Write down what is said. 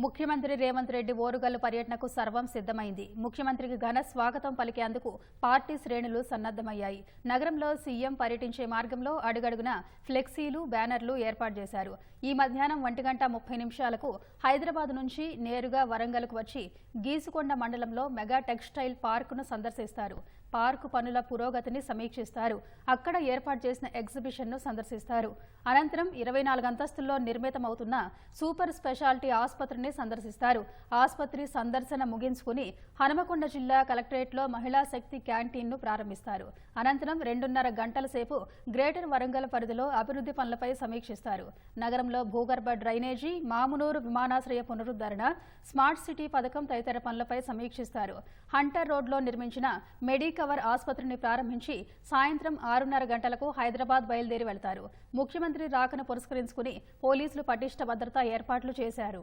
ముఖ్యమంత్రి రేవంత్ రెడ్డి ఓరుగల్లు పర్యటనకు సర్వం సిద్ధమైంది. ముఖ్యమంత్రికి ఘన స్వాగతం పలికేందుకు పార్టీ శ్రేణులు సన్నద్దమయ్యాయి నగరంలో సీఎం పర్యటించే మార్గంలో అడుగడుగున ఫ్లెక్సీలు బ్యానర్లు ఏర్పాటు చేశారు. ఈ మధ్యాహ్నం ఒంటి గంట ముప్పై నిమిషాలకు హైదరాబాద్ నుంచి నేరుగా వరంగల్కు వచ్చి గీసుకొండ మండలంలో మెగా టెక్స్టైల్ పార్కును సందర్శిస్తారు. పార్కు పనుల పురోగతిని సమీక్షిస్తారు. అక్కడ ఏర్పాటు చేసిన ఎగ్జిబిషన్ను సందర్శిస్తారు. అనంతరం ఇరవై నాలుగు అంతస్తుల్లో నిర్మితమవుతున్న సూపర్ స్పెషాలిటీ ఆసుపత్రిని సందర్శిస్తారు. ఆసుపత్రి సందర్శన ముగించుకుని హనుమకొండ జిల్లా కలెక్టరేట్లో మహిళా శక్తి క్యాంటీన్ను ప్రారంభిస్తారు. అనంతరం రెండున్నర గంటల సేపు గ్రేటర్ వరంగల్ పరిధిలో అభివృద్ధి పనులపై సమీక్షిస్తారు. నగరంలో భూగర్భ డ్రైనేజీ మామునూరు విమానాశ్రయ పునరుద్ధరణ స్మార్ట్ సిటీ పథకం తదితర పనులపై సమీక్షిస్తారు. హంటర్ రోడ్లో నిర్మించిన మెడికల్ కవర్ ఆసుపత్రిని ప్రారంభించి సాయంత్రం ఆరున్నర గంటలకు హైదరాబాద్ బయలుదేరి వెళ్తారు. ముఖ్యమంత్రి రాకను పురస్కరించుకుని పోలీసులు పటిష్ట భద్రతా ఏర్పాట్లు చేశారు.